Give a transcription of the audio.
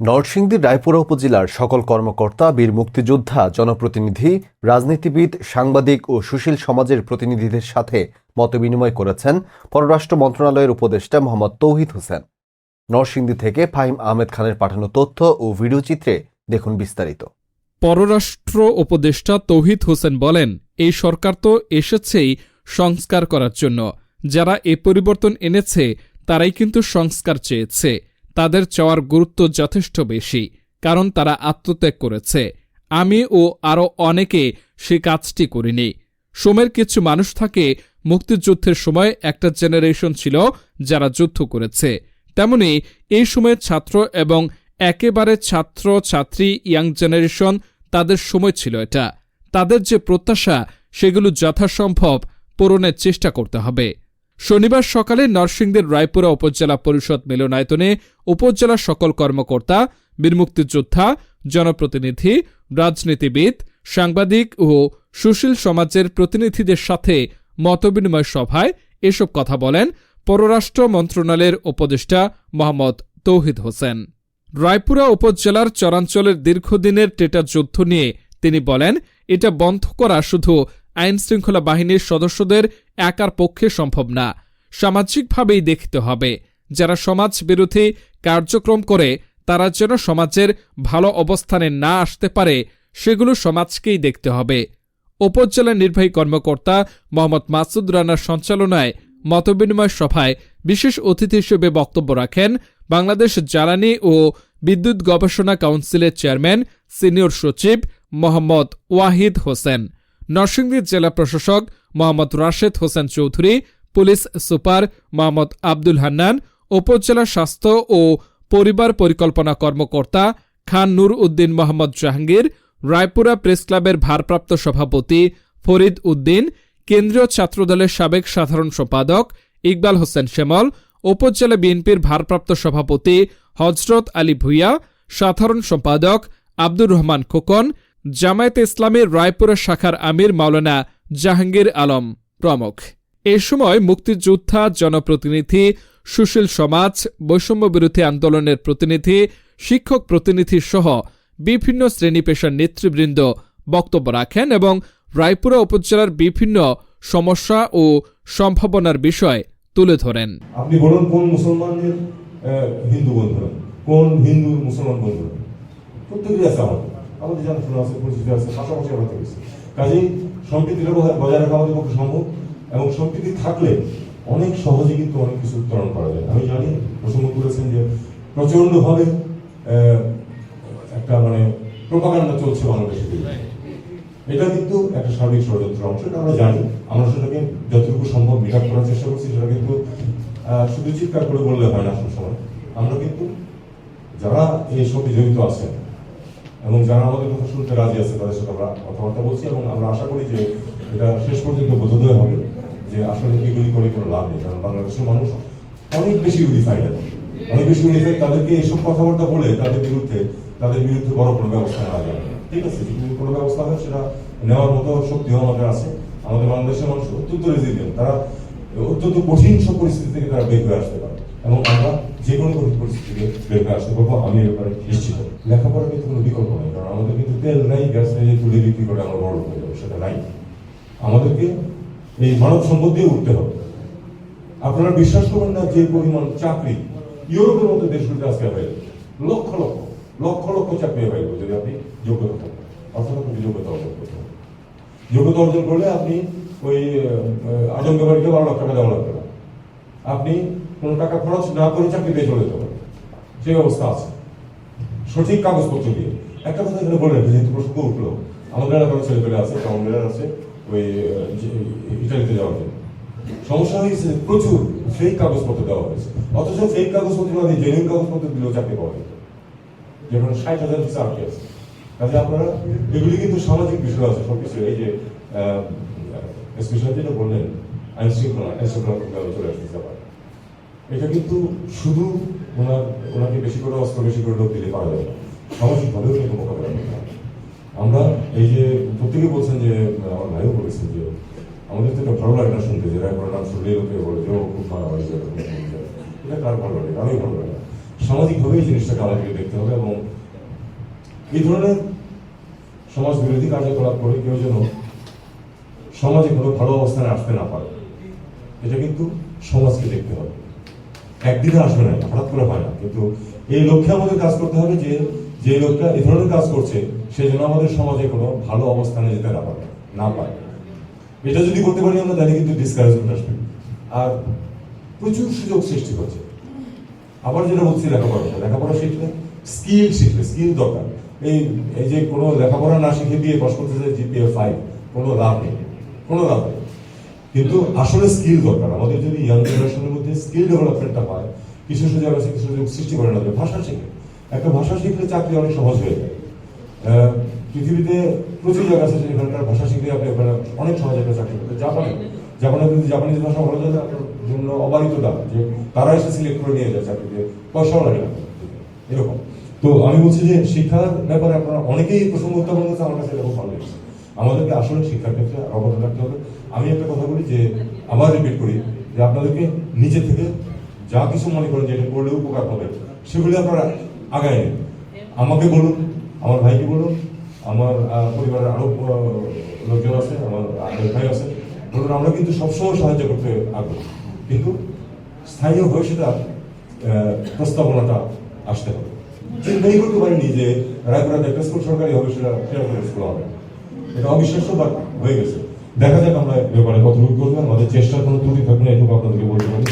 নরসিংদীর রায়পুরা উপজেলার সকল কর্মকর্তা, বীর মুক্তিযোদ্ধা, জনপ্রতিনিধি, রাজনীতিবিদ, সাংবাদিক ও সুশীল সমাজের প্রতিনিধিদের সাথে মতবিনিময় করেছেন পররাষ্ট্র মন্ত্রণালয়ের উপদেষ্টা মোহাম্মদ তৌহিদ হোসেন। নরসিংদী থেকে ফাহিম আহমেদ খানের পাঠানো তথ্য ও ভিডিওচিত্রে দেখুন বিস্তারিত। পররাষ্ট্র উপদেষ্টা তৌহিদ হোসেন বলেন, এই সরকার তো এসেছেই সংস্কার করার জন্য। যারা এ পরিবর্তন এনেছে, তারাই কিন্তু সংস্কার চেয়েছে। তাদের চাওয়ার গুরুত্ব যথেষ্ট বেশি, কারণ তারা আত্মত্যাগ করেছে। আমি ও আরও অনেকে সে কাজটি করিনি। সোমের কিছু মানুষ থাকে, মুক্তিযুদ্ধের সময় একটা জেনারেশন ছিল যারা যুদ্ধ করেছে। তেমনি এই সময়ের ছাত্র এবং একেবারে ছাত্র ছাত্রী ইয়াং জেনারেশন তাদের সময় ছিল এটা। তাদের যে প্রত্যাশা, সেগুলো যথাসম্ভব পূরণের চেষ্টা করতে হবে। শনিবার সকালে নরসিংদীর রায়পুরা উপজেলা পরিষদ মিলনায়তনে উপজেলার সকল কর্মকর্তা, বীর মুক্তিযোদ্ধা, জনপ্রতিনিধি, রাজনীতিবিদ, সাংবাদিক ও সুশীল সমাজের প্রতিনিধিদের সাথে মতবিনিময় সভায় এসব কথা বলেন পররাষ্ট্র মন্ত্রণালয়ের উপদেষ্টা মোহাম্মদ তৌহিদ হোসেন। রায়পুরা উপজেলার চরাঞ্চলের দীর্ঘদিনের টেটা যুদ্ধ নিয়ে তিনি বলেন, এটা বন্ধ করা শুধু আইন শৃঙ্খলা বাহিনীর সদস্যদের একার পক্ষে সম্ভব না। সামাজিকভাবেই দেখতে হবে, যারা সমাজ বিরোধী কার্যক্রম করে, তারা যেন সমাজের ভালো অবস্থানে না আসতে পারে, সেগুলো সমাজকেই দেখতে হবে। উপজেলা নির্বাহী কর্মকর্তা মোহাম্মদ মাসুদ রানার সঞ্চালনায় মতবিনিময় সভায় বিশেষ অতিথি হিসেবে বক্তব্য রাখেন বাংলাদেশ জ্বালানি ও বিদ্যুৎ গবেষণা কাউন্সিলের চেয়ারম্যান, সিনিয়র সচিব মোহাম্মদ ওয়াহিদ হোসেন। নরসিংদী জেলা প্রশাসক মোহাম্মদ রাশেদ হোসেন চৌধুরী, পুলিশ সুপার মোহাম্মদ আব্দুল হান্নান, উপজেলা স্বাস্থ্য ও পরিবার পরিকল্পনা কর্মকর্তা খান নূর উদ্দিন মোহাম্মদ জাহাঙ্গীর, রায়পুরা প্রেস ক্লাবের ভারপ্রাপ্ত সভাপতি ফরিদ উদ্দিন, কেন্দ্রীয় ছাত্রদলের সাবেক সাধারণ সম্পাদক ইকবাল হোসেন শ্যামল, উপজেলা বিএনপির ভারপ্রাপ্ত সভাপতি হজরত আলী ভুইয়া, সাধারণ সম্পাদক আব্দুর রহমান খোকন জামায়াতে ইসলামের রায়পুরা শাখার আমির মাওলানা জাহাঙ্গীর আলম প্রমুখ। এ সময় মুক্তিযোদ্ধা জনপ্রতিনিধি সুশীল সমাজ বৈষম্য বিরোধী আন্দোলনের প্রতিনিধি শিক্ষক প্রতিনিধি সহ বিভিন্ন শ্রেণি পেশার নেতৃবৃন্দ বক্তব্য রাখেন এবং রায়পুরা উপজেলার বিভিন্ন সমস্যা ও সম্ভাবনার বিষয় তুলে ধরেন। আপনি বলুন কোন মুসলমানদের আহ, হিন্দু বন্ধুরা? কোন হিন্দু মুসলমান বন্ধুরা? প্রত্যেকেরই আছে আমাদের আমাদের জানাশোনা আছে পরিচিতি আছে পাশাপাশি আমরা থেকেছি কাজেই সম্প্রীতিটা বজায় বজায় রাখা আমাদের পক্ষে সম্ভব এবং সম্প্রীতি থাকলে অনেক সহজে কিন্তু অনেক কিছু উত্তরণ করা যায়। আমি জানি প্রসঙ্গ করেছেন যে প্রচণ্ডভাবে একটা মানে প্রপাগান্ডা চলছে বাংলাদেশে এটা কিন্তু একটা সার্বিক ষড়যন্ত্র অংশ এটা আমরা জানি। আমরা সেটাকে যতটুকু সম্ভব মিট করার চেষ্টা করছি সেটা কিন্তু শুধু চিৎকার করে বললে হয় না সবসময়। আমরা কিন্তু যারা এই সঙ্গে জড়িত আছেন এবং যারা আমাদের কথা শুনতে রাজি আছে তাদের সাথে আমরা কথাবার্তা বলছি এবং আমরা আশা করি যে এটা শেষ পর্যন্ত বোধোদয় হবে যে আসলে এগুলি করে কোনো লাভ নেই। কারণ বাংলাদেশের মানুষ অনেক বেশি ইউনিফাইড অনেক বেশি ইউনিফাইড তাদেরকে এইসব কথাবার্তা বলে তাদের বিরুদ্ধে তাদের বিরুদ্ধে বড় কোনো ব্যবস্থা নেওয়া যাবে ঠিক আছে কোনো ব্যবস্থা হয় সেটা নেওয়ার মতো শক্তিও আমাদের আছে। আমাদের বাংলাদেশের মানুষ অত্যন্ত রেজিলিয়েন্ট তারা অত্যন্ত কঠিন সব পরিস্থিতি থেকে তারা বের হয়ে আসতে পারে। এবং আমরা যে কোনো কঠিন পরিস্থিতি থেকে বের আসতে পারব, আমি এ ব্যাপারে নিশ্চিত। লেখাপড়া কিন্তু কোনো বিকল্প নেই, কারণ আমাদের কিন্তু তেল নাই, গ্যাস নেই তুলে বিক্রি করে আমরা বড় হয়ে যাব, সেটা নাই। আমাদেরকে এই মানব সম্পদ দিয়ে উঠতে হবে। আপনারা বিশ্বাস করবেন না যে পরিমাণ চাকরি ইউরোপের মতো দেশগুলিতে আজকে অ্যাভেলেবল লক্ষ লক্ষ লক্ষ লক্ষ চাকরি অ্যাভেলেবল যদি আপনি যোগ্যতা থাকেন অর্থাৎ আপনি যোগ্যতা অর্জন করতে হবে যোগ্যতা অর্জন করলে আপনি ওই আজমকে বাড়িতে বারো লাখ টাকা দেওয়া লাগবে আপনি কোনো টাকা খরচ না করে চাকরি পেয়ে চলে যেতে সেই অবস্থা আছে। সঠিক কাগজপত্র দিয়ে। একটা কথা এখানে বলে যেহেতু প্রসঙ্গ উঠল। আমাদের এলাকার ছেলে পেলে আছে কাউন্টার আছে, ওই ইটালিতে যাওয়ার জন্য। সমস্যা হয়েছে, প্রচুর ফেক কাগজপত্র দেওয়া হয়েছে। অথচ ফেক কাগজপত্র মানে জেনুইন কাগজপত্র দিলেও চাকরি পাওয়া যেত যেমন ষাট হাজার আটকে আছে। কাজে আপনারা, এগুলি কিন্তু সামাজিক বিষয় আছে সব কিছু এই যে স্পেশাল যেটা বললেন আইন শৃঙ্খলা আইন শৃঙ্খলা প্রতিকারে চলে আসতেছে আবার। এটা কিন্তু শুধু ওনার, ওনাকে বেশি করে অস্ত্র, বেশি করে লোক দিলে পারা যাবে না সামাজিকভাবেও কিন্তু মোকাবেলা করতে আমরা এই যে প্রত্যেকে বলছেন যে আমার ভাইও বলেছেন যে, আমাদের তো এটা ভালো লাগে না শুনতে, যে রায়পুরের নাম শুনলেই লোকে বলে যে, ও, খুব করে। এটা কার ভালো লাগে আমি ভালো লাগে। সামাজিকভাবে এই জিনিসটাকে আমাদেরকে দেখতে হবে এবং এই ধরনের সমাজ বিরোধী কার্যকলাপ করে কেউ যেন সমাজে কোনো ভালো অবস্থানে আসতে না পারে, এটা কিন্তু সমাজকে দেখতে হবে একদিনে আসবে না, হঠাৎ করে হয় না। কিন্তু এই লক্ষ্যে আমাদের কাজ করতে হবে যে যে লোকটা এ ধরনের কাজ করছে, সে যেন আমাদের সমাজে কোনো ভালো অবস্থানে যেতে না পারে না পারে। এটা যদি করতে পারি আমরা, তাহলে কিন্তু ডিসকারেজমেন্ট আসবে। আর প্রচুর সুযোগ সৃষ্টি হচ্ছে। আবার যেটা বলছি, লেখাপড়া। লেখাপড়া শিখলে স্কিল শিখলে স্কিল দরকার। এই এই যে কোনো লেখাপড়া না শিখে দিয়ে পাস করতে যায় জিপিএ ফাইভ কোনো লাভ নেই। কোনো লাভ নেই। কিন্তু আসলে স্কিল দরকার। আমাদের যদি ইয়াং জেনারেশনের মধ্যে স্কিল ডেভেলপমেন্টটা হয়, কিছু সুযোগ আছে, কিছু সুযোগ সৃষ্টি করে না ভাষা শিখে। একটা ভাষা শিখলে চাকরি অনেক সহজ হয়ে যায়। পৃথিবীতে প্রচুর জায়গা আছে যেখানকার ভাষা শিখলে আপনি ওখানে অনেক সহজ একটা চাকরি করতে জাপানে। জাপানে যদি জাপানিজ ভাষা বলা যায় আপনার জন্য অবারিত দাম, যে তারা এসে সিলেক্ট করে নিয়ে যায় চাকরিতে, পয়সাও লাগে না। এরকম। তো আমি বলছি যে শিক্ষার ব্যাপারে আপনারা অনেকেই প্রসঙ্গ উত্থাপন করছে আমার কাছে খুব ভালো লেগেছে। আমাদেরকে আসলে শিক্ষার ক্ষেত্রে অবদান রাখতে হবে। আমি একটা কথা বলি যে আবার রিপিট করি যে আপনাদেরকে নিচে থেকে যা কিছু মনে করেন যে এটা করলে উপকার হবে সেগুলি আপনারা আগায় নিন। আমাকে বলুন আমার ভাইকে বলুন আমার পরিবারের আরও আহ, লোকজন আছে আমার ভাই আছে বলুন আমরা কিন্তু সবসময় সাহায্য করতে আগ্রহ। কিন্তু স্থানীয় হয়ে সেটা প্রস্তাবনাটা আসতে হবে। চিন্তাই করতে পারিনি যে রায়পুরাতে একটা স্কুল সরকারি হবে সেটা স্কুল হবে। এটা অবিশ্বাস্য বা হয়ে গেছে। দেখা যাক আমরা ব্যাপারে কতটুকু করবেন আমাদের চেষ্টার কোনো ত্রুটি থাকলে এটুকু আপনাদেরকে বলতে পারি।